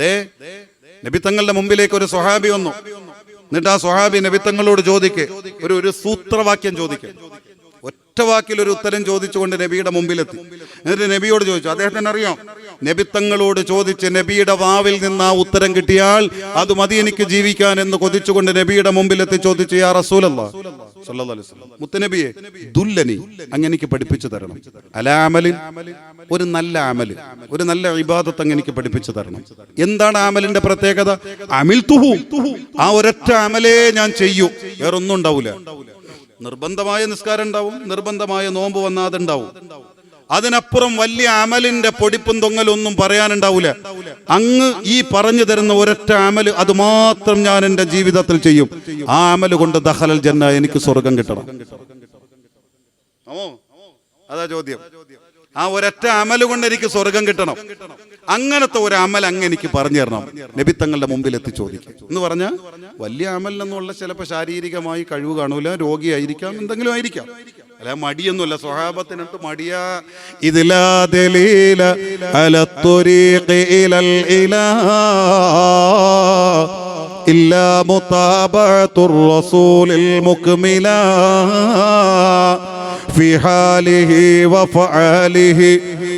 ദേ നബിത്തങ്ങളുടെ മുമ്പിലേക്ക് ഒരു സ്വഹാബി വന്നു. എന്നിട്ട് ആ സ്വഹാബി നബിത്തങ്ങളോട് ചോദിക്കെ ഒരു ഒരു സൂത്രവാക്യം ചോദിക്കെ. ഒറ്റ വാക്കിൽ ഒരു ഉത്തരം ചോദിച്ചുകൊണ്ട് നബിയുടെ മുമ്പിലെത്തി. എന്നിട്ട് നബിയോട് ചോദിച്ചു അദ്ദേഹത്തിന് അറിയാം? നബിത്തങ്ങളോട് ചോദിച്ച് നബിയുടെ വാവിൽ നിന്ന് ആ ഉത്തരം കിട്ടിയാൽ അത് മതി എനിക്ക് ജീവിക്കാൻ എന്ന് കൊതിച്ചുകൊണ്ട് നബിയുടെ മുമ്പിലെത്തി ചോദിച്ചു യാ റസൂലല്ല. മുത്തനബിയെ ദുല്ലനി അങ്ങ് എനിക്ക് പഠിപ്പിച്ചു തരണം. അലാമലിൻ ഒരു നല്ല അമൽ ഒരു നല്ല ഇബാദത്ത് അങ്ങ് എനിക്ക് പഠിപ്പിച്ചു തരണം. എന്താണ് അമലിന്റെ പ്രത്യേകത? അമിൽ തുഹു ആ ഒരൊറ്റ അമലേ ഞാൻ ചെയ്യൂ. വേറൊന്നും ഉണ്ടാവൂല. നിർബന്ധമായ നിസ്കാരം ഉണ്ടാവും നിർബന്ധമായ നോമ്പ് വന്നാൽ അതുണ്ടാവും. അതിനപ്പുറം വലിയ അമലിന്റെ പൊടിപ്പും തൊങ്ങലും ഒന്നും പറയാനുണ്ടാവൂല. അങ്ങ് ഈ പറഞ്ഞു തരുന്ന ഒരൊറ്റ അമൽ അത് മാത്രം ഞാൻ എന്റെ ജീവിതത്തിൽ ചെയ്യും. ആ അമൽ കൊണ്ട് ദഹലൽ ജന്ന എനിക്ക് സ്വർഗം കിട്ടണം. അതാ ചോദ്യം. ആ ഒരൊറ്റ അമൽ കൊണ്ട് എനിക്ക് സ്വർഗം കിട്ടണം. അങ്ങനത്തെ ഒരു അമൽ അങ്ങ് എനിക്ക് പറഞ്ഞു തരണം നബി തങ്ങളുടെ മുമ്പിൽ എത്തി ചോദിക്കും എന്ന് പറഞ്ഞാൽ വലിയ അമൽ എന്നുള്ള ചിലപ്പോൾ ശാരീരികമായി കഴിവ് കാണൂല രോഗിയായിരിക്കാം എന്തെങ്കിലും ആയിരിക്കാം അല്ല മടിയൊന്നുമല്ല സ്വഹാബത്തിനടുത്ത് മടിയാ ഇതിലാ ദലീല അലത്തൊരീഖി ഇലൽ ഇലാ إلا متابعة الرسول المكملا في حاله وفعاله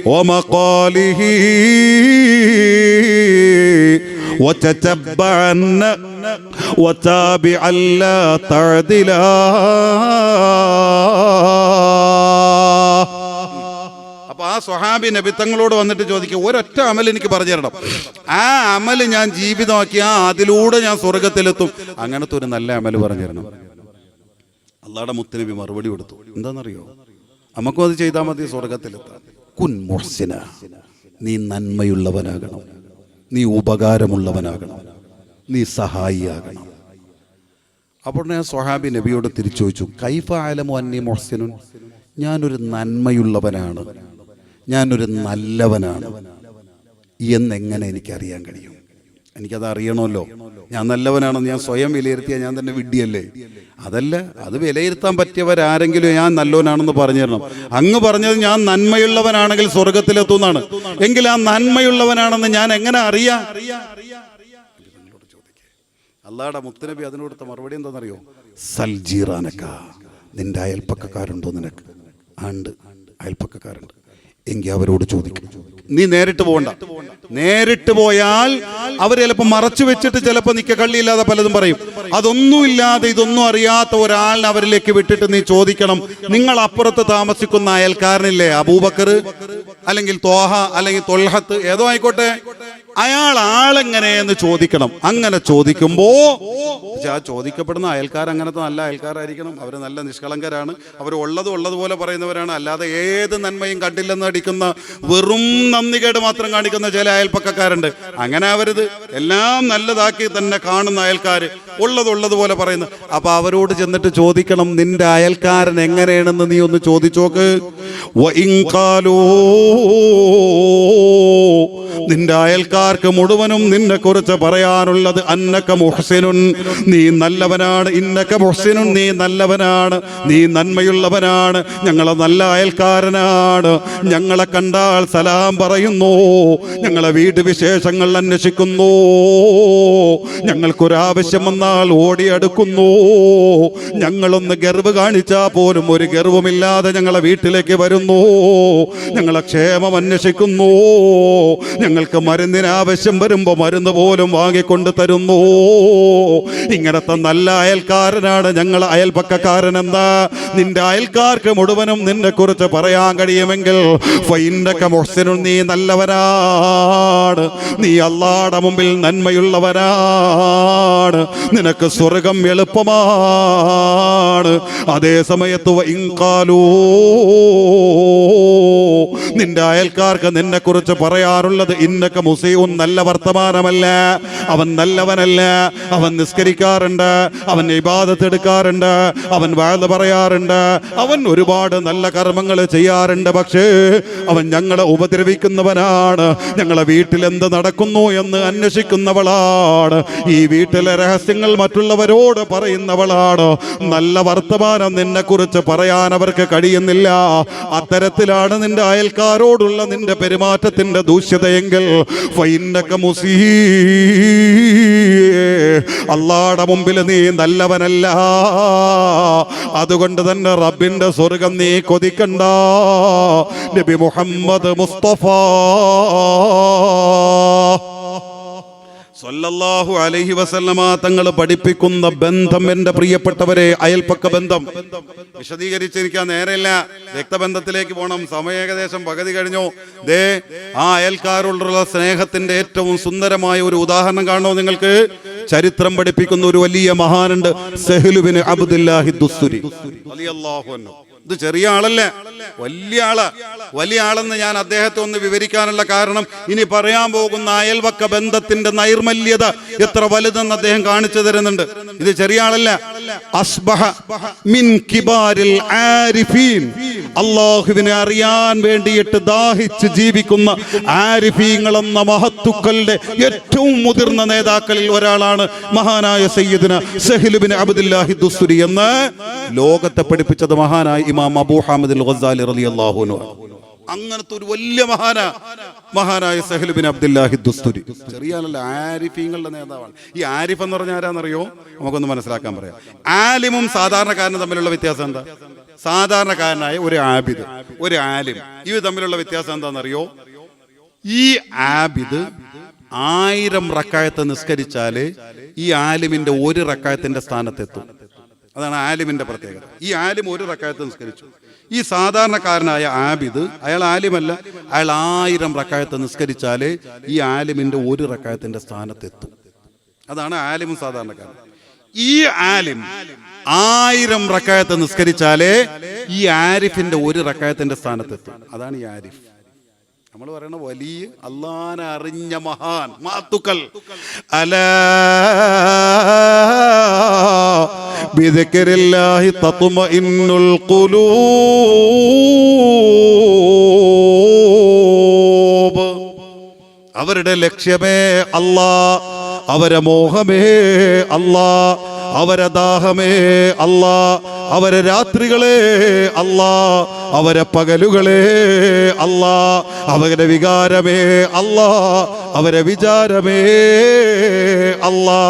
ومقاله وتتبعن وتابعا لا تعدلا അപ്പൊ ആ സ്വഹാബി നബി തങ്ങളോട് വന്നിട്ട് ചോദിക്കുക ഒരൊറ്റ അമൽ എനിക്ക് പറഞ്ഞു തരണം ആ അമല് ഞാൻ ജീവിതമാക്കി ആ അതിലൂടെ ഞാൻ സ്വർഗത്തിലെത്തും അങ്ങനത്തെ ഒരു നല്ല അമല് പറഞ്ഞു തരണം അള്ളാടെ മുത്തനബി മറുപടി കൊടുത്തു. എന്താണെന്നറിയോ? നമുക്കും അത് ചെയ്താൽ മതി സ്വർഗത്തിലെത്താൻ കുൻ നീ നന്മയുള്ളവനാകണം. നീ ഉപകാരമുള്ളവനാകണം. നീ സഹായിയാകണം. അപ്പോൾ ഞാൻ സ്വഹാബി നബിയോട് തിരിച്ചു ചോദിച്ചു കൈഫ ആലമോ അന്നി മൊഹ്സിനു ഞാനൊരു നന്മയുള്ളവനാണ്. ഞാനൊരു നല്ലവനാണ്. എന്നെങ്ങനെ എനിക്കറിയാൻ കഴിയും? എനിക്കത് അറിയണമല്ലോ. ഞാൻ നല്ലവനാണെന്ന് ഞാൻ സ്വയം വിലയിരുത്തിയ ഞാൻ തന്നെ വിഡ്ഢിയല്ലേ? അതല്ല അത് വിലയിരുത്താൻ പറ്റിയവരാരെങ്കിലും ഞാൻ നല്ലവനാണെന്ന് പറഞ്ഞു തരണം അങ്ങ് പറഞ്ഞത് ഞാൻ നന്മയുള്ളവനാണെങ്കിൽ സ്വർഗത്തിലെത്തുന്നാണ് എങ്കിൽ ആ നന്മയുള്ളവനാണെന്ന് ഞാൻ എങ്ങനെ അറിയാം? അള്ളാടെ മുത്തനബി അതിനോടുത്ത മറുപടി എന്താണെന്നറിയോ? സൽജീറാനക്ക നിന്റെ അയൽപ്പക്കക്കാരുണ്ടോ നിനക്ക്? ആണ്ട് അയൽപ്പക്കക്കാരുണ്ട്. എങ്കിൽ അവരോട് ചോദിക്കും. നീ നേരിട്ട് പോകണ്ട നേരിട്ട് പോയാൽ അവർ ചിലപ്പോൾ മറച്ചു വെച്ചിട്ട് ചിലപ്പോൾ നിൽക്കുക കള്ളിയില്ലാതെ പലതും പറയും. അതൊന്നുമില്ലാതെ ഇതൊന്നും അറിയാത്ത ഒരാളിനെ അവരിലേക്ക് വിട്ടിട്ട് നീ ചോദിക്കണം. നിങ്ങൾ അപ്പുറത്ത് താമസിക്കുന്ന അയൽക്കാരനില്ലേ? അബൂബക്കർ അല്ലെങ്കിൽ തോഹ അല്ലെങ്കിൽ തൊൽഹത്ത് ഏതോ ആയിക്കോട്ടെ. അയാൾ ആളെങ്ങനെ എന്ന് ചോദിക്കണം. അങ്ങനെ ചോദിക്കുമ്പോ ആ ചോദിക്കപ്പെടുന്ന അയൽക്കാർ അങ്ങനത്തെ നല്ല അയൽക്കാരായിരിക്കണം. അവർ നല്ല നിഷ്കളങ്കരാണ്. അവർ ഉള്ളത് ഉള്ളതുപോലെ പറയുന്നവരാണ്. അല്ലാതെ ഏത് നന്മയും കണ്ടില്ലെന്ന് അടിക്കുന്ന വെറും നന്ദികേട് മാത്രം കാണിക്കുന്ന ചില അയൽപ്പക്കക്കാരുണ്ട്. അങ്ങനെ അവരിത് എല്ലാം നല്ലതാക്കി തന്നെ കാണുന്ന അയൽക്കാർ ഉള്ളത് ഉള്ളതുപോലെ പറയുന്നു. അപ്പൊ അവരോട് ചെന്നിട്ട് ചോദിക്കണം നിന്റെ അയൽക്കാരൻ എങ്ങനെയാണെന്ന് നീ ഒന്ന് ചോദിച്ചോക്ക്. നിന്റെ അയൽക്കാർക്ക് മുഴുവനും നിന്നെ കുറിച്ച് പറയാനുള്ളത് അന്നക്ക മുഹസിനുൻ. നീ നല്ലവനാണ് ഇന്നക്ക മുഹ്സിനുൻ നീ നല്ലവനാണ് നീ നന്മയുള്ളവനാണ് ഞങ്ങളെ നല്ല അയൽക്കാരനാണ്. ഞങ്ങളെ കണ്ടാൽ സലാം പറയുന്നു ഞങ്ങളെ വീട് വിശേഷങ്ങൾ അന്വേഷിക്കുന്നു. ഞങ്ങൾക്കൊരാവശ്യം വന്നാൽ ഓടിയെടുക്കുന്നു. ഞങ്ങളൊന്ന് ഗർവ് കാണിച്ചാൽ പോലും ഒരു ഗർവുമില്ലാതെ ഞങ്ങളെ വീട്ടിലേക്ക് വരുന്നു. ഞങ്ങളെ ക്ഷേമം അന്വേഷിക്കുന്നു. ഞങ്ങൾക്ക് മരുന്നിന് ആവശ്യം വരുമ്പോൾ മരുന്ന് പോലും വാങ്ങിക്കൊണ്ട് തരുന്നു. ഇങ്ങനത്തെ നല്ല അയൽക്കാരനാണ് ഞങ്ങൾ അയൽപക്കക്കാരൻ എന്താ? നിന്റെ അയൽക്കാർക്ക് മുഴുവനും നിന്നെ കുറിച്ച് പറയാൻ കഴിയുമെങ്കിൽ മുഹ്സിനുൻ നീ നല്ലവനാണ്. നീ അള്ളാടെ മുമ്പിൽ നന്മയുള്ളവനാണ്. നിനക്ക് സ്വർഗം എളുപ്പമാണ്. അതേ സമയത്ത് ഇൻകാലൂ നിന്റെ അയൽക്കാർക്ക് നിന്നെ കുറിച്ച് പറയാറുള്ളത് ഇന്നൊക്കെ മുസീവും നല്ല വർത്തമാനമല്ല. അവൻ നല്ലവനല്ല. അവൻ നിസ്കരിക്കാറുണ്ട്. അവൻ ഇബാദത്തെടുക്കാറുണ്ട് അവൻ വാഴ പറയാറുണ്ട്. അവൻ ഒരുപാട് നല്ല കർമ്മങ്ങൾ ചെയ്യാറുണ്ട്. പക്ഷേ അവൻ ഞങ്ങളെ ഉപദ്രവിക്കുന്നവനാണ്. ഞങ്ങളെ വീട്ടിൽ എന്ത് നടക്കുന്നു എന്ന് അന്വേഷിക്കുന്നവളാണ്. ഈ വീട്ടിലെ രഹസ്യങ്ങൾ മറ്റുള്ളവരോട് പറയുന്നവളാണ്. നല്ല വർത്തമാനം നിന്നെക്കുറിച്ച് പറയാൻ അവർക്ക് കഴിയുന്നില്ല. അത്തരത്തിലാണ് നിന്റെ അയൽക്കാരോടുള്ള നിന്റെ പെരുമാറ്റത്തിന്റെ ദൂഷ്യതയെങ്കിൽ അള്ളാടെ മുമ്പിൽ നീ നല്ലവനല്ല. അതുകൊണ്ട് തന്നെ റബ്ബിന്റെ സ്വർഗം നീ കൊതിക്കണ്ട. നബി മുഹമ്മദ് മുസ്തഫ. സല്ലല്ലാഹു അലൈഹി വസല്ലമ തങ്ങൾ പഠിപ്പിക്കുന്ന ബന്ധം എന്റെ പ്രിയപ്പെട്ടവരെ അയൽപ്പക്ക ബന്ധം. വിശദീകരിച്ചിരിക്കാൻ നേരെയില്ല രക്തബന്ധത്തിലേക്ക് പോകണം സമയ ഏകദേശം പകുതി കഴിഞ്ഞു. ദേ ആ അയൽക്കാരോടുള്ള സ്നേഹത്തിന്റെ ഏറ്റവും സുന്ദരമായ ഒരു ഉദാഹരണം കാണണോ നിങ്ങൾക്ക്? ചരിത്രം പഠിപ്പിക്കുന്ന ഒരു വലിയ മഹാനുണ്ട് സെഹ്ലുബിന് അബ്ദുല്ലാഹി ദുസ്തുരി അൻഹു. ഇത് ചെറിയ ആളല്ലേ? വലിയ ആളാ. വലിയ ആളെന്ന് ഞാൻ അദ്ദേഹത്തെ ഒന്ന് വിവരിക്കാനുള്ള കാരണം ഇനി പറയാൻ പോകുന്ന അയൽവക്ക ബന്ധത്തിന്റെ നൈർമല്യത എത്ര വലുതെന്ന് അദ്ദേഹം കാണിച്ചു തരുന്നുണ്ട്. ഇത് ചെറിയ ആളല്ല. അസ്ബഹ മിൻ കിബാരിൽ ആരിഫീൻ. അള്ളാഹുവിനെ അറിയാൻ വേണ്ടിയിട്ട് ദാഹിച്ച് ജീവിക്കുന്ന ആരിഫീങ്ങൾ എന്ന മഹത്തുക്കളുടെ ഏറ്റവും മുതിർന്ന നേതാക്കളിൽ ഒരാളാണ് മഹാനായ സയ്യിദിന സഹിലുബിൻ അബ്ദുല്ലാഹി ദുസ്തുരി എന്ന് ലോകത്തെ പഠിപ്പിച്ചത് മഹാനായ ഇമാം അബൂ ഹാമിദ് ഗസാലി റളിയല്ലാഹു അൻഹു അങ്ങനത്തെ ഒരു വലിയ മഹാന മഹാനായ സഹലുബിൻ അബ്ദുല്ലാഹി ദുസ്തുരി. ചെറിയ ആരിഫീങ്ങളുടെ നേതാവാണ്. ഈ ആരിഫ് എന്ന് പറഞ്ഞാൽ ആരാന്നറിയോ? നമുക്കൊന്ന് മനസ്സിലാക്കാൻ പറയാം. ആലിമും സാധാരണക്കാരനും തമ്മിലുള്ള വ്യത്യാസം എന്താ? സാധാരണക്കാരനായ ഒരു ആബിദ് ഒരു ആലിം. ഇവ തമ്മിലുള്ള വ്യത്യാസം എന്താണെന്നറിയോ ഈ ആബിദ് ആയിരം റക്കായത്ത് നിസ്കരിച്ചാൽ ഈ ആലിമിന്റെ ഒരു റക്കായത്തിന്റെ സ്ഥാനത്തെത്തും. അതാണ് ആലിമിന്റെ പ്രത്യേകത. ഈ ആലിം ഒരു റക്കായത്ത് നിസ്കരിച്ചു. ഈ സാധാരണക്കാരനായ ആബിദ് അയാൾ ആലിമല്ല. അയാൾ ആയിരം റക്കായത്ത് നിസ്കരിച്ചാലേ ഈ ആലിമിന്റെ ഒരു റക്കായത്തിന്റെ സ്ഥാനത്തെത്തും. അതാണ് ആലിമും സാധാരണക്കാരൻ ഈ ആലിം ആയിരം റക്കായത്ത് നിസ്കരിച്ചാലേ ഈ ആരിഫിന്റെ ഒരു റക്കായത്തിന്റെ സ്ഥാനത്തെത്തും. അതാണ് ഈ ആരിഫ്. നമ്മൾ പറയണ വലിയ അള്ളാനെ അറിഞ്ഞ മഹാൻ മാത്തുക്കൽ. അല ബിദക്കരില്ലാഹി തത്തുമ ഇന്നുൽ കുലൂബ് അവരുടെ ലക്ഷ്യമേ അല്ലാ അവരെ മോഹമേ അല്ലാ അവരെ ദാഹമേ അല്ലാ അവരെ രാത്രികളെ അല്ലാ അവരെ പകലുകളെ അല്ലാ അവരുടെ വികാരമേ അല്ലാ അവരെ വിചാരമേ അല്ലാ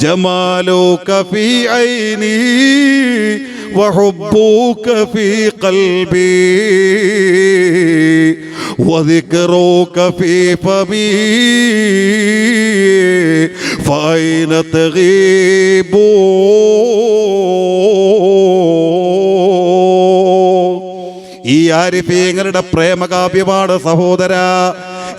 جمالك في عيني وحبك في قلبي وذكرك في فمي فأين تغيبون ഈ ആരിഫീങ്ങളുടെ പ്രേമകാവ്യമാണ് സഹോദര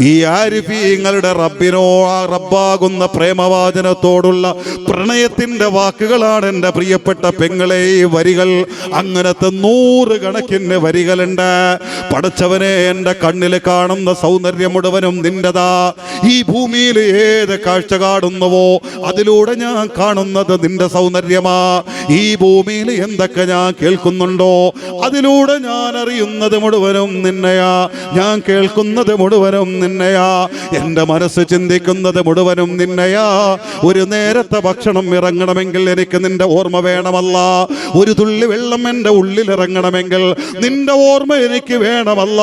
ഈ ആരിഫീങ്ങളുടെ റബ്ബിനോ ആ റബ്ബാകുന്ന പ്രേമവാചനത്തോടുള്ള പ്രണയത്തിന്റെ വാക്കുകളാണ് എന്റെ പ്രിയപ്പെട്ട പെങ്ങളെ ഈ വരികൾ അങ്ങനത്തെ നൂറ് കണക്കിന് വരികളുണ്ട്. പടച്ചവനെ എന്റെ കണ്ണിൽ കാണുന്ന സൗന്ദര്യം മുഴുവനും നിന്റെതാ ഈ ഭൂമിയിൽ ഏത് കാഴ്ച കാണുന്നുവോ അതിലൂടെ ഞാൻ കാണുന്നത് നിന്റെ സൗന്ദര്യമാ. ഈ ഭൂമിയിൽ എന്തൊക്കെ ഞാൻ കേൾക്കുന്നുണ്ടോ അതിലൂടെ ഞാൻ അറിയുന്നത് മുഴുവനും നിന്നെയാ. ഞാൻ കേൾക്കുന്നത് മുഴുവനും നിന്നെയാ. എന്റെ മനസ്സ് ചിന്തിക്കുന്നത് മുഴുവനും നിന്നെയാ. ഒരു നേരത്തെ ഭക്ഷണം ഇറങ്ങണമെങ്കിൽ എനിക്ക് നിന്റെ ഓർമ്മ വേണമല്ല. ഒരു തുള്ളി വെള്ളം എന്റെ ഉള്ളിൽ ഇറങ്ങണമെങ്കിൽ നിന്റെ ഓർമ്മ എനിക്ക് വേണമല്ല.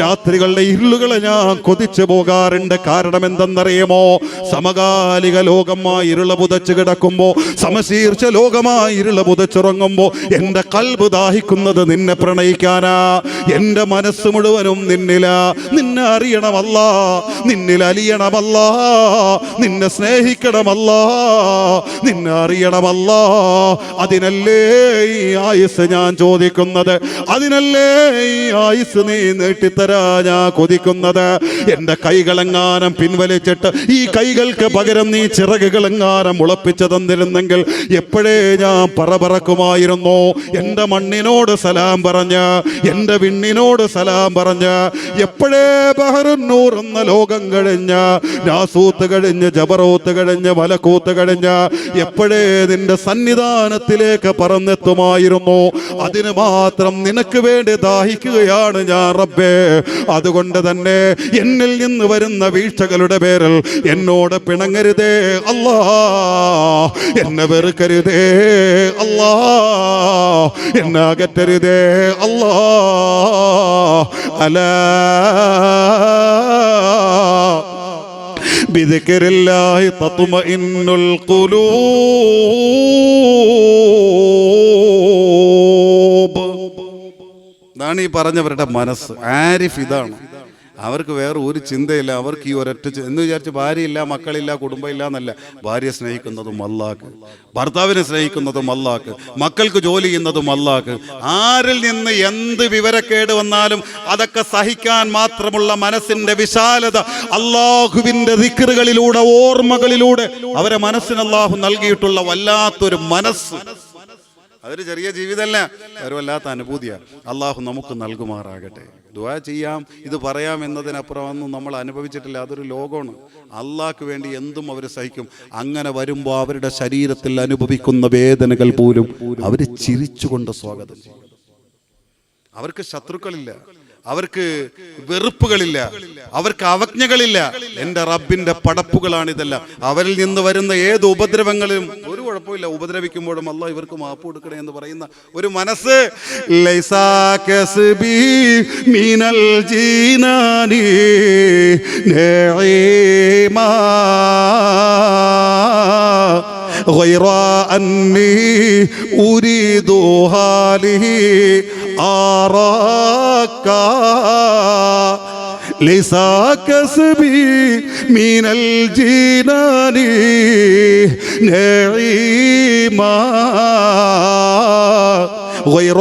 രാത്രികളുടെ ഇരുളുകളെ ഞാൻ കൊതിച്ചു പോകാറുണ്ട്. കാരണം എന്തെന്നറിയുമോ? സമകാലിക ലോകമായി ഇരുള പുതച്ചു കിടക്കുമ്പോൾ സമശീർച്ച ലോകമായി ഇരുള പുതച്ചുറങ്ങുമ്പോ എന്റെ കൽബ് ദാഹിക്കുന്നത് നിന്നെ പ്രണയിക്കാനാ. എന്റെ മനസ്സ് മുഴുവനും നിന്നില. നിന്നെ അറിയണമല്ല. നിന്നിൽ അലിയണമല്ല. നിന്നെ സ്നേഹിക്കണമല്ല. നിന്നെ അറിയണമല്ല അതിനല്ലേ ഈ ആയുസ് ഞാൻ ചോദിക്കുന്നത്? അതിനല്ലേ ഈ ആയുസ് നീ നീട്ടിത്തരാ ഞാൻ കൊതിക്കുന്നത്? എന്റെ കൈകളെങ്ങാനം പിൻവലിച്ചിട്ട് ഈ കൈകൾക്ക് പകരം നീ ചിറകുകളെങ്ങാനം മുളപ്പിച്ചു തന്നിരുന്നെങ്കിൽ എപ്പോഴേ ഞാൻ പറപറക്കുമായിരുന്നു. എന്റെ മണ്ണിനോട് സലാം പറഞ്ഞ് എന്റെ വിണ്ണിനോട് സലാം പറഞ്ഞ് എപ്പോഴേ ബഹറുന്നൂർ എന്ന ലോകം കഴിഞ്ഞ് നാസൂത്ത് കഴിഞ്ഞ് ജബറൂത്ത് കഴിഞ്ഞ് വലക്കൂത്ത് കഴിഞ്ഞ് എപ്പോഴേ നിന്റെ സന്നിധാനത്തിലേക്ക് പറന്നെത്തുമായിരുന്നു. അതിന് മാത്രം നിനക്ക് വേണ്ടി ദാഹിക്കുകയാണ് ഞാൻ റബ്ബേ. അതുകൊണ്ട് തന്നെ എന്നിൽ നിന്ന് വരുന്ന വീഴ്ചകളുടെ പേരിൽ എന്നോട് പിണങ്ങരുതേ. അല്ലാ. എന്നെ വെറുക്കരുതേ. അല്ലാ. എന്നെ അകറ്റരുതേ. അല്ലാ. അല. بذكر الله تطمئن القلوب ഇതാണ് ഈ പറഞ്ഞവരുടെ മനസ്സ് ആരിഫ് ഇതാണ് അവർക്ക് വേറെ ഒരു ചിന്തയില്ല അവർക്ക് ഈ ഒരൊറ്റ എന്ന് വിചാരിച്ച് ഭാര്യയില്ല മക്കളില്ല കുടുംബമില്ല എന്നല്ല ഭാര്യയെ സ്നേഹിക്കുന്നതും അല്ലാക്ക് ഭർത്താവിനെ സ്നേഹിക്കുന്നതും അല്ലാക്ക് മക്കൾക്ക് ജോലി ചെയ്യുന്നതും അല്ലാക്ക് ആരിൽ നിന്ന് എന്ത് വിവരക്കേട് വന്നാലും അതൊക്കെ സഹിക്കാൻ മാത്രമുള്ള മനസ്സിന്റെ വിശാലത അള്ളാഹുവിന്റെ ദിക്കറുകളിലൂടെ ഓർമ്മകളിലൂടെ അവരെ മനസ്സിന് അള്ളാഹു നൽകിയിട്ടുള്ള വല്ലാത്തൊരു മനസ്സ്. അതൊരു ചെറിയ ജീവിതമല്ല ഒരു വല്ലാത്ത അനുഭൂതിയാണ്. അള്ളാഹു നമുക്ക് നൽകുമാറാകട്ടെ. ദുവാ ചെയ്യാം ഇത് പറയാം എന്നതിനപ്പുറമൊന്നും നമ്മൾ അനുഭവിച്ചിട്ടില്ല. അതൊരു ലോകമാണ്. അള്ളാഹ്ക്ക് വേണ്ടി എന്തും അവർ സഹിക്കും. അങ്ങനെ വരുമ്പോൾ അവരുടെ ശരീരത്തിൽ അനുഭവിക്കുന്ന വേദനകൾ പോലും അവർ ചിരിച്ചുകൊണ്ട് സ്വാഗതം അവർക്ക് ശത്രുക്കളില്ല. അവർക്ക് വെറുപ്പുകളില്ല അവർക്ക് അവജ്ഞകളില്ല. എന്റെ റബ്ബിന്റെ പടപ്പുകളാണ് അവരിൽ നിന്ന് വരുന്ന ഏത് ഉപദ്രവങ്ങളും ഒരു കുഴപ്പമില്ല. ഉപദ്രവിക്കുമ്പോഴും അല്ല ഇവർക്ക് മാപ്പ് കൊടുക്കണേ എന്ന് പറയുന്ന ഒരു മനസ്സ്. മീനൽ غير أني أريدها هذه أراك. ليس كسبي من الجنان نعيما. غير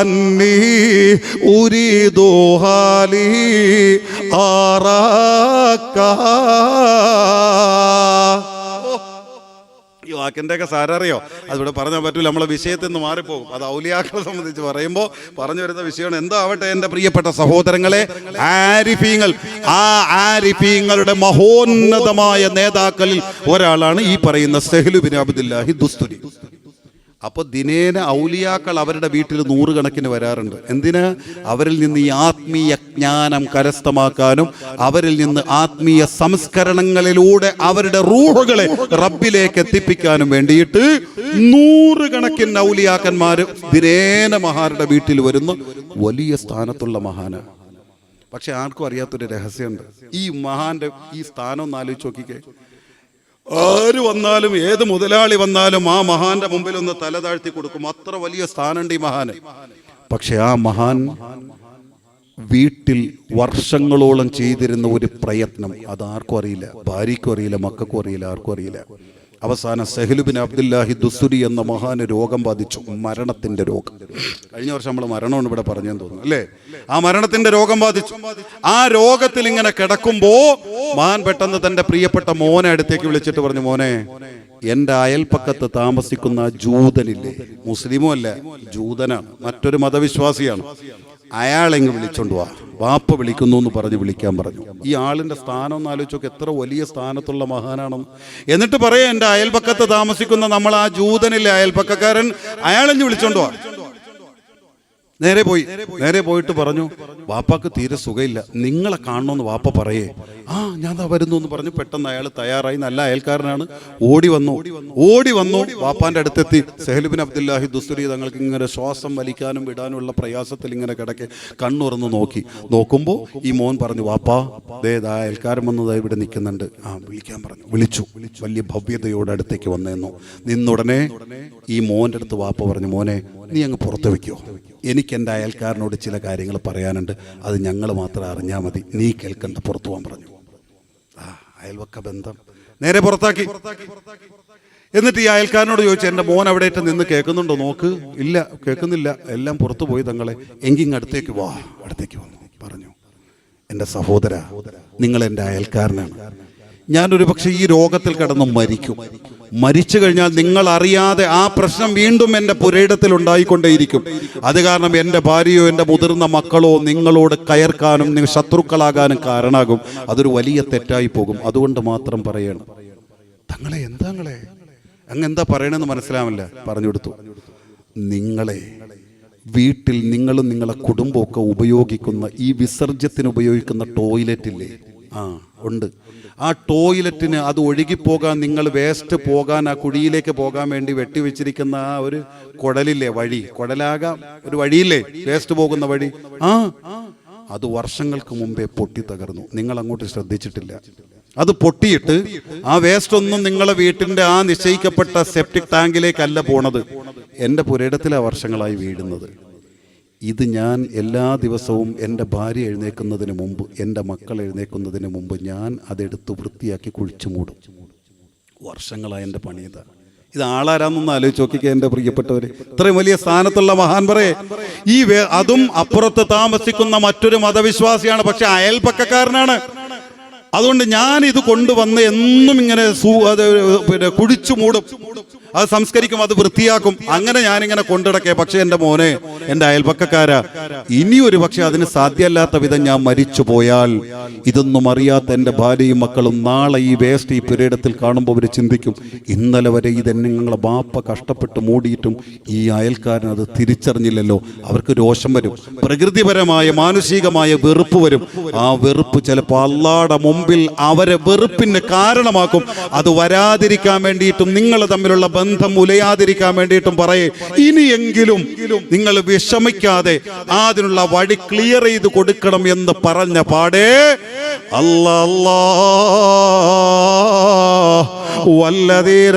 أني أريدها هذه أراك. ഈ വാക്കിന്റെ ഒക്കെ സാരറിയോ അതിവിടെ പറഞ്ഞാൽ പറ്റൂല നമ്മളെ വിഷയത്തിൽ നിന്ന് മാറിപ്പോകും. അത് ഔലിയാക്കളെ സംബന്ധിച്ച് പറയുമ്പോൾ പറഞ്ഞു വരുന്ന വിഷയമാണ്. എന്താവട്ടെ എന്റെ പ്രിയപ്പെട്ട സഹോദരങ്ങളെ? ആരിഫീങ്ങൾ. ആ ആരിഫീങ്ങളുടെ മഹോന്നതമായ നേതാക്കളിൽ ഒരാളാണ് ഈ പറയുന്ന സെഹ്ലുബിൻ അബ്ദുല്ലാഹി ദുസ്തുരി. അപ്പോൾ ദിനേന ഔലിയാക്കൾ അവരുടെ വീട്ടിൽ നൂറുകണക്കിന് വരാറുണ്ട്. എന്തിന്? അവരിൽ നിന്ന് ഈ ആത്മീയ ജ്ഞാനം കരസ്ഥമാക്കാനും അവരിൽ നിന്ന് ആത്മീയ സംസ്കരണങ്ങളിലൂടെ അവരുടെ റൂഹുകളെ റബ്ബിലേക്ക് എത്തിപ്പിക്കാനും വേണ്ടിയിട്ട് നൂറുകണക്കിന് ഔലിയാക്കന്മാർ ദിനേന മഹാരുടെ വീട്ടിൽ വരുന്നു. വലിയ സ്ഥാനത്തുള്ള മഹാന്. പക്ഷെ ആർക്കും അറിയാത്തൊരു രഹസ്യമുണ്ട്. ഈ മഹാന്റെ ഈ സ്ഥാനം ഒന്ന് ആലോചിച്ച് നോക്കിക്കേ. ആര് വന്നാലും ഏത് മുതലാളി വന്നാലും ആ മഹാന്റെ മുമ്പിൽ ഒന്ന് തല താഴ്ത്തി കൊടുക്കും. അത്ര വലിയ സ്ഥാനമുണ്ട് ഈ മഹാന്. പക്ഷെ ആ മഹാൻ വീട്ടിൽ വർഷങ്ങളോളം ചെയ്തിരുന്ന ഒരു പ്രയത്നം അത് ആർക്കും അറിയില്ല. ഭാര്യയ്ക്കും അറിയില്ല മക്കൾക്കും അറിയില്ല ആർക്കും അറിയില്ല. അവസാനം സഹലുബിൻ അബ്ദുല്ലാഹി ദുസുരി എന്ന മഹാന് രോഗം ബാധിച്ചു. മരണത്തിന്റെ രോഗം. കഴിഞ്ഞ വർഷം നമ്മൾ മരണമാണ് ഇവിടെ പറഞ്ഞെന്ന് തോന്നുന്നു അല്ലേ? ആ മരണത്തിന്റെ രോഗം ബാധിച്ചു. ആ രോഗത്തിൽ ഇങ്ങനെ കിടക്കുമ്പോ മഹാൻ പെട്ടെന്ന് തന്റെ പ്രിയപ്പെട്ട മോനെ അടുത്തേക്ക് വിളിച്ചിട്ട് പറഞ്ഞു മോനെ എന്റെ അയൽപ്പക്കത്ത് താമസിക്കുന്ന ജൂതനില്ലേ? മുസ്ലിമും അല്ല ജൂതനാണ് മറ്റൊരു മതവിശ്വാസിയാണ്. അയാളെങ്ങ് വിളിച്ചോണ്ട് വാ. വാപ്പ വിളിക്കുന്നു എന്ന് പറഞ്ഞ് വിളിക്കാൻ പറഞ്ഞു. ഈ ആളിന്റെ സ്ഥാനം ഒന്ന് ആലോചിച്ചൊക്കെ എത്ര വലിയ സ്ഥാനത്തുള്ള മഹാനാണെന്ന്. എന്നിട്ട് പറയാം എന്റെ അയൽപക്കത്ത് താമസിക്കുന്ന നമ്മൾ ആ ജൂതനിലെ അയൽപക്കക്കാരൻ അയാളെഞ്ഞ് വിളിച്ചോണ്ട് വാ. നേരെ പോയി. നേരെ പോയിട്ട് പറഞ്ഞു വാപ്പാക്ക് തീരെ സുഖമില്ല നിങ്ങളെ കാണണമെന്ന് വാപ്പ പറയേ. ആ ഞാൻ ദാ വരുന്നു എന്ന് പറഞ്ഞു പെട്ടെന്ന് അയാൾ തയ്യാറായി. നല്ല അയൽക്കാരനാണ്. ഓടി വന്നു. ഓടി വന്നു. വാപ്പാന്റെ അടുത്തെത്തി. സെഹലുബിൻ അബ്ദുല്ലാഹി ദുസ്തുരി തങ്ങൾക്ക് ഇങ്ങനെ ശ്വാസം വലിക്കാനും വിടാനുമുള്ള പ്രയാസത്തിൽ ഇങ്ങനെ കിടക്കെ കണ്ണുറന്ന് നോക്കി. നോക്കുമ്പോൾ ഈ മോൻ പറഞ്ഞു വാപ്പാ ദേ ദാ അയൽക്കാരൻ വന്നത് ഇവിടെ നിൽക്കുന്നുണ്ട്. ആ വിളിക്കാൻ പറഞ്ഞു. വിളിച്ചു. വലിയ ഭവ്യതയോടെ അടുത്തേക്ക് വന്നേന്നു. നിന്നുടനെ ഈ മോന്റെ അടുത്ത് വാപ്പ പറഞ്ഞു മോനെ നീ അങ്ങ് പുറത്ത് വയ്ക്കുമോ എനിക്ക് എന്റെ അയൽക്കാരനോട് ചില കാര്യങ്ങൾ പറയാനുണ്ട്. അത് ഞങ്ങൾ മാത്രം അറിഞ്ഞാൽ മതി. നീ കേൾക്കണ്ട പുറത്തു പോകാൻ പറഞ്ഞു. ആ അയൽവക്ക ബന്ധം. നേരെ പുറത്താക്കി. എന്നിട്ട് ഈ അയൽക്കാരനോട് ചോദിച്ചു എന്റെ മോൻ അവിടെ ഇട്ട് നിന്ന് കേൾക്കുന്നുണ്ടോ? നോക്ക്. ഇല്ല കേൾക്കുന്നില്ല. എല്ലാം പുറത്തു പോയി തങ്ങളെ. എങ്കിങ് അടുത്തേക്ക് വാ. അടുത്തേക്ക് വന്നു. പറഞ്ഞു എന്റെ സഹോദര നിങ്ങൾ എന്റെ അയൽക്കാരനാണ്. ഞാനൊരു പക്ഷേ ഈ രോഗത്തിൽ കിടന്ന് മരിക്കും. മരിച്ചു കഴിഞ്ഞാൽ നിങ്ങൾ അറിയാതെ ആ പ്രശ്നം വീണ്ടും എന്റെ പുരയിടത്തിൽ ഉണ്ടായിക്കൊണ്ടേയിരിക്കും. അത് കാരണം എന്റെ ഭാര്യയോ എന്റെ മുതിർന്ന മക്കളോ നിങ്ങളോട് കയർക്കാനും നിങ്ങൾ ശത്രുക്കളാകാനും കാരണാകും. അതൊരു വലിയ തെറ്റായി പോകും. അതുകൊണ്ട് മാത്രം പറയണം. തങ്ങളെ എന്താങ്ങളെ അങ്ങ് എന്താ പറയണെന്ന് മനസ്സിലാവില്ല. പറഞ്ഞു കൊടുത്തു. നിങ്ങളെ വീട്ടിൽ നിങ്ങളും നിങ്ങളെ കുടുംബമൊക്കെ ഉപയോഗിക്കുന്ന ഈ വിസർജ്യത്തിന് ഉപയോഗിക്കുന്ന ടോയ്ലറ്റില്ലേ ആ ഉണ്ട്. ആ ടോയ്ലറ്റിന് അത് ഒഴുകിപ്പോകാൻ നിങ്ങൾ വേസ്റ്റ് പോകാൻ ആ കുഴിയിലേക്ക് പോകാൻ വേണ്ടി വെട്ടിവെച്ചിരിക്കുന്ന ആ ഒരു കുടലില്ലേ വഴി? കുടലാകാം ഒരു വഴിയില്ലേ? വേസ്റ്റ് പോകുന്ന വഴി. ആ അത് വർഷങ്ങൾക്ക് മുമ്പേ പൊട്ടി തകർന്നു. നിങ്ങൾ അങ്ങോട്ട് ശ്രദ്ധിച്ചിട്ടില്ല. അത് പൊട്ടിയിട്ട് ആ വേസ്റ്റ് ഒന്നും നിങ്ങളെ വീട്ടിന്റെ ആ നിശ്ചയിക്കപ്പെട്ട സെപ്റ്റിക് ടാങ്കിലേക്കല്ല പോണത്. എന്റെ പുരയിടത്തിലാണ് വർഷങ്ങളായി വീഴുന്നത്. ഇത് ഞാൻ എല്ലാ ദിവസവും എന്റെ ഭാര്യ എഴുന്നേൽക്കുന്നതിന് മുമ്പ് എന്റെ മക്കൾ എഴുന്നേൽക്കുന്നതിന് മുമ്പ് ഞാൻ അതെടുത്ത് വൃത്തിയാക്കി കുഴിച്ചു മൂടും. വർഷങ്ങളായി എന്റെ പണിയത ഇത്. ആളാരാന്നൊന്ന് ആലോചിച്ച് നോക്കിക്കുക എന്റെ പ്രിയപ്പെട്ടവര്. ഇത്രയും വലിയ സ്ഥാനത്തുള്ള മഹാൻ പറയേ ഈ അതും അപ്പുറത്ത് താമസിക്കുന്ന മറ്റൊരു മതവിശ്വാസിയാണ് പക്ഷെ അയൽപ്പക്കക്കാരനാണ് അതുകൊണ്ട് ഞാൻ ഇത് കൊണ്ടുവന്ന് എന്നും ഇങ്ങനെ പിന്നെ കുഴിച്ചു മൂടും. അത് സംസ്കരിക്കും അത് വൃത്തിയാക്കും. അങ്ങനെ ഞാനിങ്ങനെ കൊണ്ടിടക്കേ പക്ഷെ എന്റെ മോനെ എന്റെ അയൽപക്കക്കാരാ ഇനി ഒരു പക്ഷെ അതിന് സാധ്യമല്ലാത്ത വിധം ഞാൻ മരിച്ചു പോയാൽ ഇതൊന്നും അറിയാത്ത എന്റെ ഭാര്യയും മക്കളും നാളെ ഈ വേസ്റ്റ് ഈ പുരയിടത്തിൽ കാണുമ്പോൾ അവർ ചിന്തിക്കും ഇന്നലെ വരെ ഇതെന്നെ ഞങ്ങളെ ബാപ്പ കഷ്ടപ്പെട്ട് മൂടിയിട്ടും ഈ അയൽക്കാരൻ അത് തിരിച്ചറിഞ്ഞില്ലല്ലോ. അവർക്ക് രോഷം വരും. പ്രകൃതിപരമായ മാനുഷികമായ വെറുപ്പ് വരും. ആ വെറുപ്പ് ചിലപ്പോൾ അള്ളാടെ മുമ്പിൽ അവരെ വെറുപ്പിന് കാരണമാക്കും. അത് വരാതിരിക്കാൻ വേണ്ടിയിട്ടും നിങ്ങൾ തമ്മിലുള്ള ബന്ധം ഉലയാതിരിക്കാൻ വേണ്ടിയിട്ടും പറയേ. ഇനിയെങ്കിലും നിങ്ങൾ വിഷമിക്കാതെ അതിനുള്ള വഴി ക്ലിയർ ചെയ്ത് കൊടുക്കണം എന്ന് പറഞ്ഞ പാടേ. അല്ലാ അല്ലാ വല്ലതീര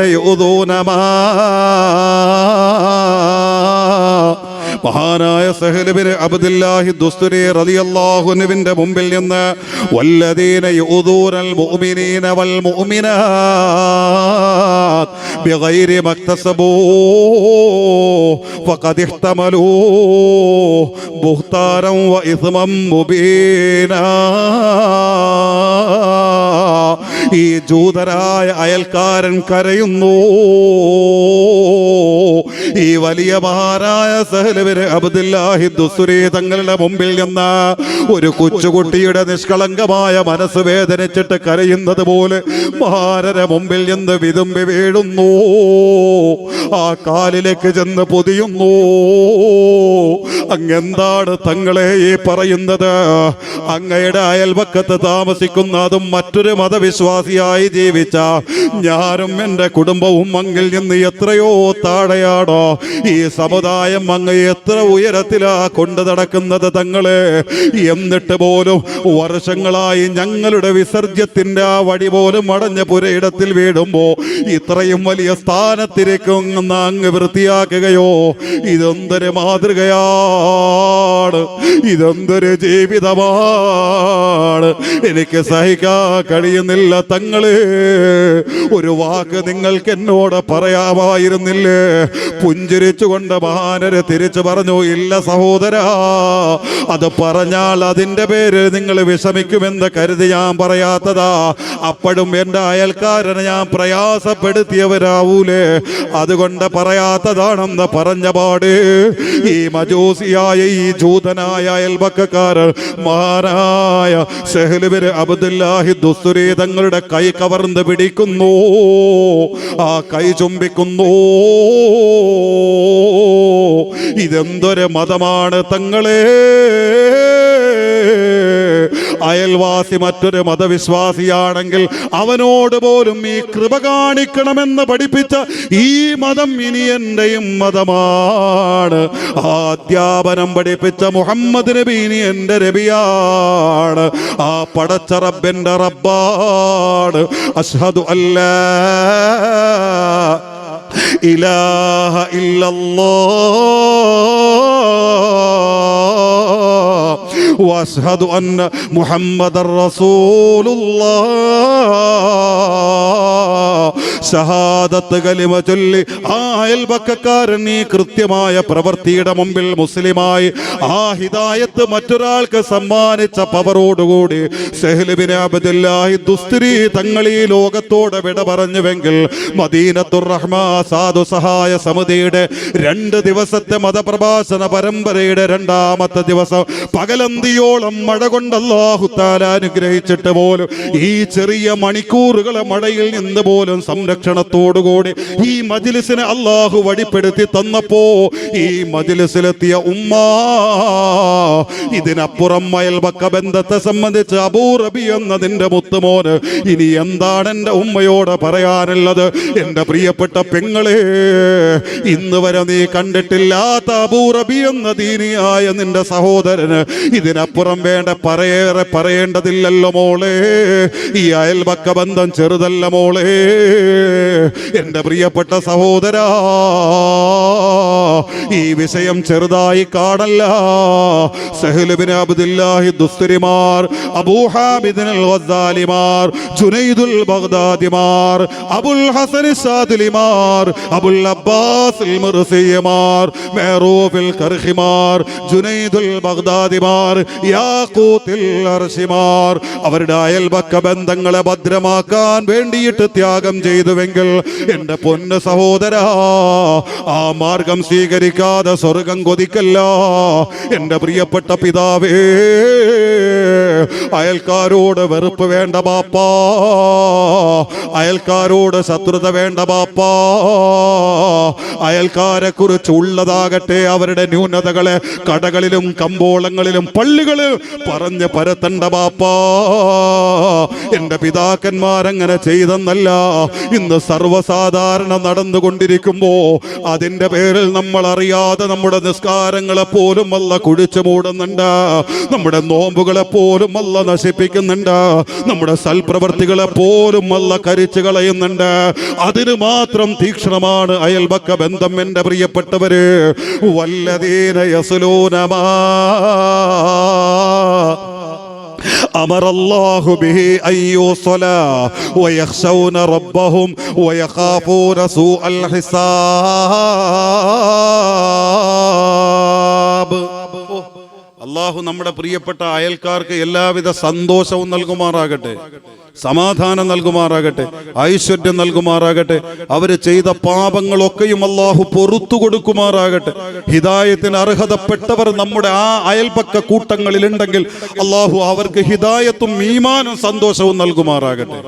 മഹാനായ സഹലബിന് അബ്ദുല്ലാഹി ദുസ്തുരി റളിയല്ലാഹുവിന്റെ മുമ്പിൽ നിന്ന് വല്ലദീന യൂദൂനൽ മുഅ്മിനീന വൽ മുഅ്മിനാത്ത് ബിഗൈരി മക്തസബൂ ഫഖദ് ഇഹ്തമലൂ ബുഹ്താനം വ ഇസ്മം മുബീനാ ഈ ജൂതരായ അയൽക്കാരൻ കരയുന്നു. ഈ വലിയ മഹാനായ സഹലവര് അബ്ദുല്ലാഹി ദുസുരി തങ്ങളുടെ മുമ്പിൽ നിന്ന് ഒരു കൊച്ചുകുട്ടിയുടെ നിഷ്കളങ്കമായ മനസ്സ് വേദനിച്ചിട്ട് കരയുന്നത് പോലെ മഹാരരെ മുമ്പിൽ നിന്ന് വിതുമ്പി വീഴുന്നു. ആ കാലിലേക്ക് ചെന്ന് പൊതിയുന്നു. അങ്ങെന്താണ് തങ്ങളെ ഈ പറയുന്നത്? അങ്ങയുടെ അയൽവക്കത്ത് താമസിക്കുന്ന അതും മറ്റൊരു മതവിശ്വാസിയായി ജീവിച്ച ഞാനും എന്റെ കുടുംബവും അങ്ങിൽ നിന്ന് എത്രയോ താഴെയാണോ. ഈ സമുദായം അങ്ങ് എത്ര ഉയരത്തിലാ കൊണ്ടു നടക്കുന്നത് തങ്ങളെ? എന്നിട്ട് പോലും വർഷങ്ങളായി ഞങ്ങളുടെ വിസർജ്യത്തിന്റെ ആ വടി പോലും അടഞ്ഞ പുരയിടത്തിൽ വീടുമ്പോൾ ഇത്രയും വലിയ സ്ഥാനത്തിലേക്ക് അങ്ങ് വൃത്തിയാക്കുകയോ? ഇതൊന്നൊരു ഇതെന്തൊരു മാതൃകയാണ് ഇതെന്തൊരു ജീവിതമാണ്. എനിക്ക് സഹിക്കാൻ കഴിയുന്നില്ല തങ്ങളെ. ഒരു വാക്ക് നിങ്ങൾക്ക് എന്നോട് പറയാമായിരുന്നില്ലേ? പുഞ്ചിരിച്ചുകൊണ്ട് മഹാനര് തിരിച്ചു പറഞ്ഞു ഇല്ല സഹോദരാ അത് പറഞ്ഞാൽ അതിന്റെ പേര് നിങ്ങൾ വിഷമിക്കുമെന്ന് കരുതി ഞാൻ പറയാത്തതാ. അപ്പോഴും എന്റെ അയൽക്കാരനെ ഞാൻ പ്രയാസപ്പെടുത്തിയവരാവൂലേ? അതുകൊണ്ട് പറയാത്തതാണെന്ന് പറഞ്ഞ പാട്. ഈ മജൂസിയായ ഈ ജൂതനായ അയൽപക്കക്കാരൻ മഹാനായ സെഹലുവര് അബ്ദുല്ലാഹി ദുസ്തുരി തങ്ങളുടെ കൈ കവർന്ന് പിടിക്കുന്നു. ആ കൈ ചുംബിക്കുന്നു. ഇതെന്തൊരു മതമാണ് തങ്ങളെ? അയൽവാസി മറ്റൊരു മതവിശ്വാസിയാണെങ്കിൽ അവനോട് പോലും ഈ കൃപ കാണിക്കണമെന്ന് പഠിപ്പിച്ച ഈ മതം ഇനി എന്റെയും മതമാണ്. ആധ്യാപനം പഠിപ്പിച്ച മുഹമ്മദ് നബി ഇനി എന്റെ നബിയാണ്. ആ പടച്ച റബ്ബിന്റെ റബ്ബാണ്. അഷ്ഹദു അല്ലാ ഇലാഹ ഇല്ലല്ലാഹ് واشهد ان محمد رسول الله ഷഹാദത്ത് കലിമ ചൊല്ലി ആ അയൽപക്കക്കാരൻ ഈ കൃത്യമായ പ്രവൃത്തിയുടെ മുമ്പിൽ മുസ്ലിമായി ആ ഹിദായത്ത് മറ്റൊരാൾക്ക് സമ്മാനിച്ച പവറോടുകൂടി സെഹ്ലുബിൻ അബ്ദുല്ലാഹി ദുസ്തിരി തങ്ങൾ ഈ ലോകത്തോട് വിട പറഞ്ഞുവെങ്കിൽ മദീനത്തുർ റഹ്മാ സാധു സഹായ സമിതിയുടെ രണ്ട് ദിവസത്തെ മതപ്രഭാഷണ പരമ്പരയുടെ രണ്ടാമത്തെ ദിവസം പകലന്തിയോളം മഴ കൊണ്ട് അല്ലാഹുത്താല അനുഗ്രഹിച്ചിട്ട് പോലും ഈ ചെറിയ മണിക്കൂറുകളെ മഴയിൽ നിന്ന് പോലും സംരക്ഷണത്തോടുകൂടി ഈ മജിലിസിനെ അള്ളാഹു വഴിപ്പെടുത്തി തന്നപ്പോ ഈ മജിലിസിലെത്തിയ ഉമ്മ ഇതിനപ്പുറം അയൽപക്ക ബന്ധത്തെ സംബന്ധിച്ച് അബൂറബി എന്നതിന്റെ മുത്തുമോന് ഇനി എന്താണ് എന്റെ ഉമ്മയോട് പറയാനുള്ളത്? എന്റെ പ്രിയപ്പെട്ട പെങ്ങളെ ഇന്ന് വരെ നീ കണ്ടിട്ടില്ലാത്ത അബൂറബി എന്ന ദീനിയായ നിന്റെ സഹോദരന് ഇതിനപ്പുറം വേണ്ട പറയേറെ പറയേണ്ടതില്ലല്ലോ മോളെ. ഈ അയൽവക്ക ബന്ധം ചെറുതല്ല മോളെ. എന്റെ പ്രിയപ്പെട്ട സഹോദര ഈ വിഷയം ചെറുതായി കാണല്ല സഹലുബിൻ അബ്ദുല്ലാഹി ദുസ്തുരിമാർ അബൂ വസാലിമാർ ജുനൈദുൽ ബഗ്ദാദിമാർ അബുൽ ഹസൻ സാദിലിമാർ അബുൽ അബ്ബാസ് മുർസിയമാർ മെഹറൂഫിൽ കർഹിമാർ ജുനൈദുൽ ബഗ്ദാദിമാർ അർശിമാർ അവരുടെ അയൽപക്ക ബന്ധങ്ങളെ ഭദ്രമാക്കാൻ വേണ്ടിയിട്ട് ത്യാഗം ചെയ്തുവെങ്കിൽ എന്റെ പൊന്ന് സഹോദര ആ മാർഗം സ്വീകരിക്കാതെ സ്വർഗം കൊതിക്കല്ല. എന്റെ പ്രിയപ്പെട്ട പിതാവേ അയൽക്കാരോട് വെറുപ്പ് വേണ്ട ബാപ്പാ അയൽക്കാരോട് ശത്രുത വേണ്ട ബാപ്പാ അയൽക്കാരെ കുറിച്ച് ഉള്ളതാകട്ടെ അവരുടെ ന്യൂനതകളെ കടകളിലും കമ്പോളങ്ങളിലും പള്ളികളിൽ പറഞ്ഞ് പരത്തണ്ട ബാപ്പാ എന്റെ പിതാക്കന്മാരങ്ങനെ ചെയ്തെന്നല്ല ഇന്ന് സർവസാധാരണ നടന്നുകൊണ്ടിരിക്കുമ്പോ അതിന്റെ പേരിൽ നമ്മൾ അറിയാതെ നമ്മുടെ നിസ്കാരങ്ങളെ പോലും അല്ല കുഴിച്ചു മൂടുന്നുണ്ട്. നമ്മുടെ നോമ്പുകളെ പോലും അല്ല നശിപ്പിക്കുന്നുണ്ട്. നമ്മുടെ സൽപ്രവർത്തികളെ പോലും അല്ല കരിച്ചു കളയുന്നുണ്ട്. അതിന് മാത്രം തീക്ഷണമാണ് അയൽപക്ക ബന്ധം എന്റെ പ്രിയപ്പെട്ടവര്. വല്ലതീന യസുലൂനമാ. أمر الله به أن يوصلا ويخشون ربهم ويخافون سوء الحساب. അള്ളാഹു നമ്മുടെ പ്രിയപ്പെട്ട അയൽക്കാർക്ക് എല്ലാവിധ സന്തോഷവും നൽകുമാറാകട്ടെ. സമാധാനം നൽകുമാറാകട്ടെ. ഐശ്വര്യം നൽകുമാറാകട്ടെ. അവർ ചെയ്ത പാപങ്ങളൊക്കെയും അള്ളാഹു പൊറത്തു കൊടുക്കുമാറാകട്ടെ. ഹിതായത്തിന് അർഹതപ്പെട്ടവർ നമ്മുടെ ആ അയൽപക്ക കൂട്ടങ്ങളിലുണ്ടെങ്കിൽ അള്ളാഹു അവർക്ക് ഹിതായത്തും ഈമാനും സന്തോഷവും നൽകുമാറാകട്ടെ.